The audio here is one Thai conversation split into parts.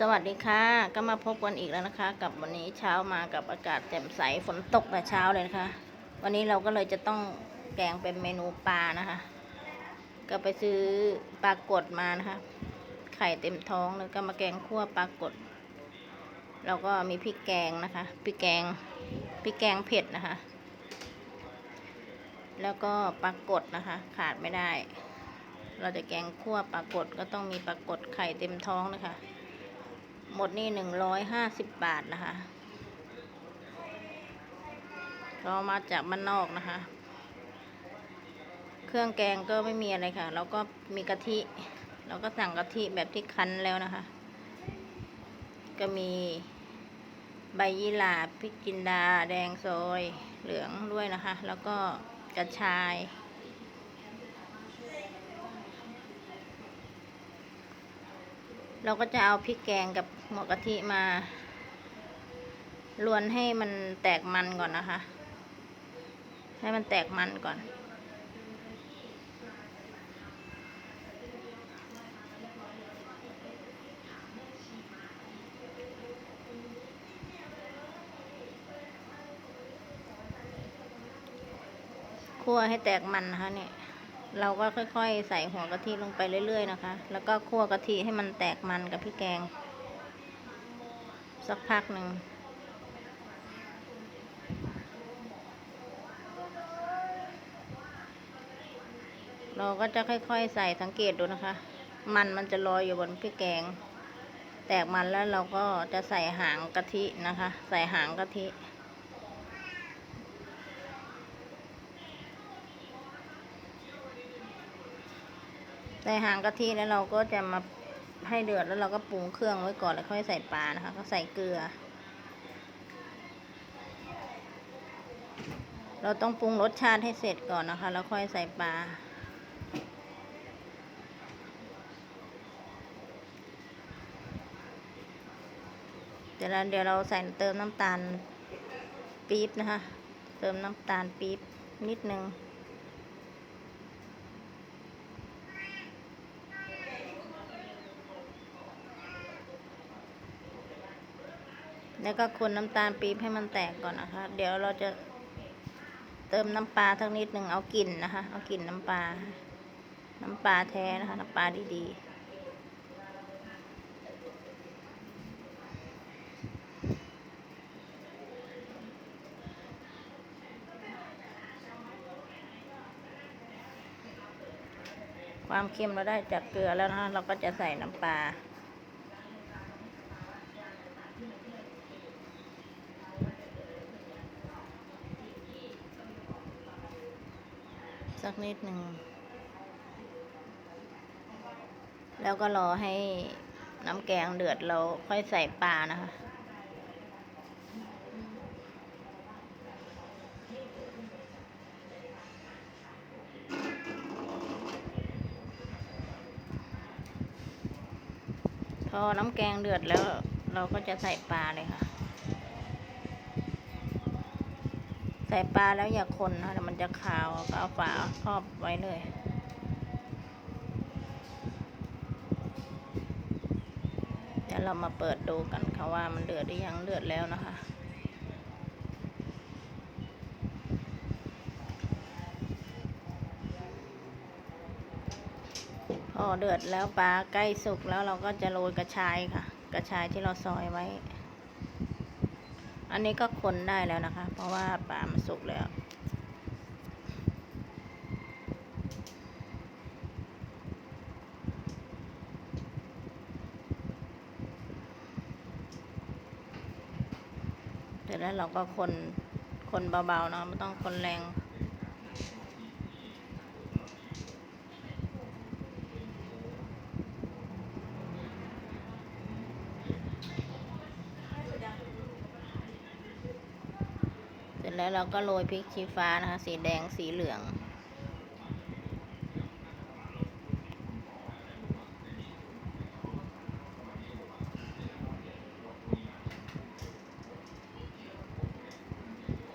สวัสดีค่ะ ก็มาพบกันอีกแล้วนะคะ กับวันนี้เช้ามากับอากาศแจ่มใสฝนตกแต่เช้าเลยนะคะ วันนี้เราก็เลยจะต้องแกงเป็นเมนูปลานะคะ ก็ไปซื้อปลากดมานะคะ ไข่เต็มท้องแล้วก็มาแกงคั่วปลากดแล้วก็มีพริกแกงนะคะพริกแกงพริกแกงเผ็ดนะคะ แล้วก็ปลากดนะคะ ขาดไม่ได้ เราจะแกงคั่วปลากดก็ต้องมีปลากดไข่เต็มท้องนะคะ หมดนี่หนึ่งร้อยห้าสิบบาทนะคะเรามาจากบ้านนอกนะคะ เครื่องแกงก็ไม่มีอะไรค่ะ แล้วก็มีกะทิเราก็สั่งกะทิแบบที่คั้นแล้วนะคะ ก็มีใบยี่หร่าพริกจินดา แดงซอยเหลืองด้วยนะคะ แล้วก็กระชาย เราก็จะเอาพริกแกงกับหัวกะทิมาลวนให้มันแตกมันก่อนนะคะ ให้มันแตกมันก่อน คั่วให้แตกมันนะคะเนี่ย เราก็ค่อยๆ ใส่หัวกะทิลงไปเรื่อยๆนะคะ แล้วก็คั่วกะทิให้มันแตกมันกับพี่แกง สักพักหนึ่ง เราก็จะค่อยๆ ใส่สังเกตดูนะคะ มันมันจะลอยอยู่บนพริกแกง แตกมันแล้วเราก็จะใส่หางกะทินะคะ ใส่หางกะทิ ใส่หางกะทิแล้วเราก็จะมาให้เดือดแล้วเราก็ปรุงเครื่องไว้ก่อนแล้วค่อยใส่ปลานะคะ ก็ใส่เกลือ เราต้องปรุงรสชาติให้เสร็จก่อนนะคะ แล้วค่อยใส่ปลาเดี๋ยวเราเดี๋ยวเราใส่เติมน้ำตาลปี๊บนะคะ เติมน้ำตาลปี๊บนิดนึง แล้วก็คนน้ำตาลปี๊บให้มันแตกก่อนนะคะ เดี๋ยวเราจะเติมน้ำปลาทั้งนิดหนึ่งเอากลิ่นนะคะ เอากลิ่นน้ำปลา น้ำปลาแท้นะคะ น้ำปลาดีๆความเค็มเราได้จากเกลือแล้วนะคะเราก็จะใส่น้ำปลา สักนิดหนึ่ง แล้วก็รอให้น้ำแกงเดือดเราค่อยใส่ปลานะคะพอน้ำแกงเดือดแล้วเราก็จะใส่ปลาเลยค่ะ ใส่ปลาแล้วอย่าคนนะคะเดี๋ยวมันจะคาวก็เอาฝาครอบไว้เลยเดี๋ยวเรามาเปิดดูกันค่ะว่ามันเดือดหรือยังเดือดแล้วนะคะพอเดือดแล้วปลาใกล้สุกแล้วเราก็จะโรยกระชายค่ะ กระชายที่เราซอยไว้ อันนี้ก็คนได้แล้วนะคะ เพราะว่าปลามันสุกแล้ว เสร็จแล้วเราก็คนคนเบาๆเนาะไม่ต้องคนแรง ร็จแล้วเราก็โรยพริกชี้ฟ้านะคะ สีแดงสีเหลือง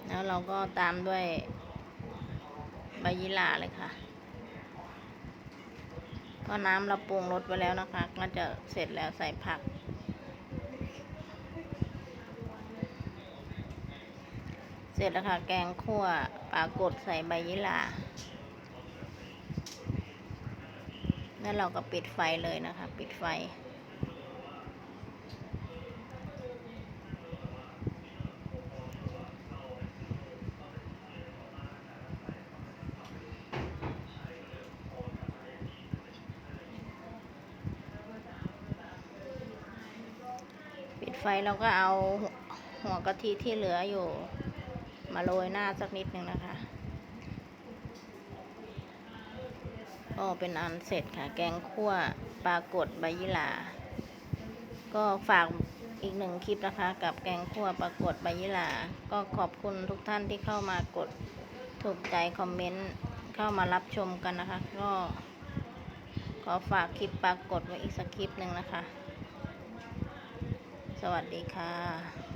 แล้วเราก็ตามด้วยใบยี่หร่าเลยค่ะ ก็น้ำเราปรุงรสไว้แล้วนะคะ ก็จะเสร็จแล้วใส่ผัก เสร็จแล้วค่ะ แกงคั่วปลากดใส่ใบยี่หร่าแล้วเราก็ปิดไฟเลยนะคะ ปิดไฟ ปิดไฟเราก็เอาหัวกะทิที่เหลืออยู่ มาโรยหน้าสักนิดนึงนะคะก็เป็นอันเสร็จค่ะ แกงคั่วปลากดใบยี่หร่าก็ฝากอีกหนึ่งคลิปนะคะ กับแกงคั่วปลากดใบยี่หร่าก็ขอบคุณทุกท่านที่เข้ามากดถูกใจคอมเมนต์เข้ามารับชมกันนะคะ ก็ขอฝากคลิปปลากดไว้อีกสักคลิปหนึ่งนะคะ สวัสดีค่ะ